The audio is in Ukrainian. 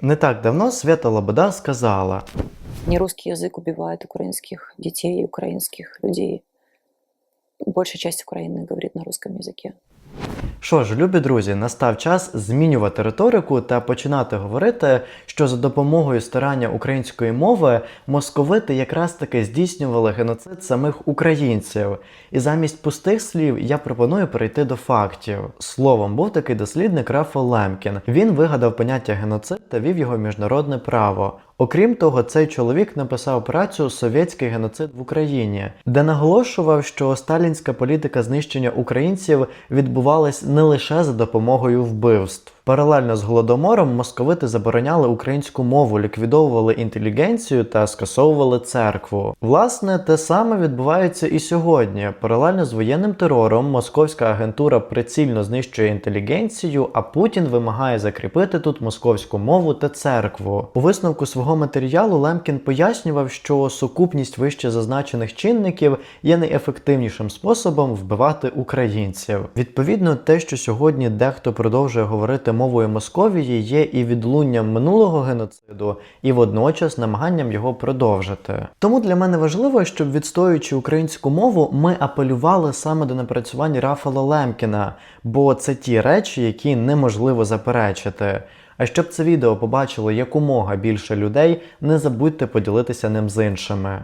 Не так давно Свята Лобода сказала: Не русский язык убивает украинских детей и украинских людей. Большая часть Украины говорит на русском языке. Що ж, любі друзі, настав час змінювати риторику та починати говорити, що за допомогою старання української мови московити якраз таки здійснювали геноцид самих українців. І замість пустих слів я пропоную перейти до фактів. Словом, був такий дослідник Рафал Лемкін. Він вигадав поняття геноцид та вів його в міжнародне право. Окрім того, цей чоловік написав працю Совєтський геноцид в Україні, де наголошував, що сталінська політика знищення українців відбувалась не лише за допомогою вбивств. Паралельно з голодомором московити забороняли українську мову, ліквідовували інтелігенцію та скасовували церкву. Власне, те саме відбувається і сьогодні. Паралельно з воєнним терором московська агентура прицільно знищує інтелігенцію, а Путін вимагає закріпити тут московську мову та церкву. У висновку свого матеріалу Лемкін пояснював, що сукупність вище зазначених чинників є найефективнішим способом вбивати українців. Відповідно, те, що сьогодні дехто продовжує говорити мовою Московії, є і відлунням минулого геноциду, і водночас намаганням його продовжити. Тому для мене важливо, щоб відстоюючи українську мову, ми апелювали саме до напрацювань Рафала Лемкіна, бо це ті речі, які неможливо заперечити. А щоб це відео побачило якомога більше людей, не забудьте поділитися ним з іншими.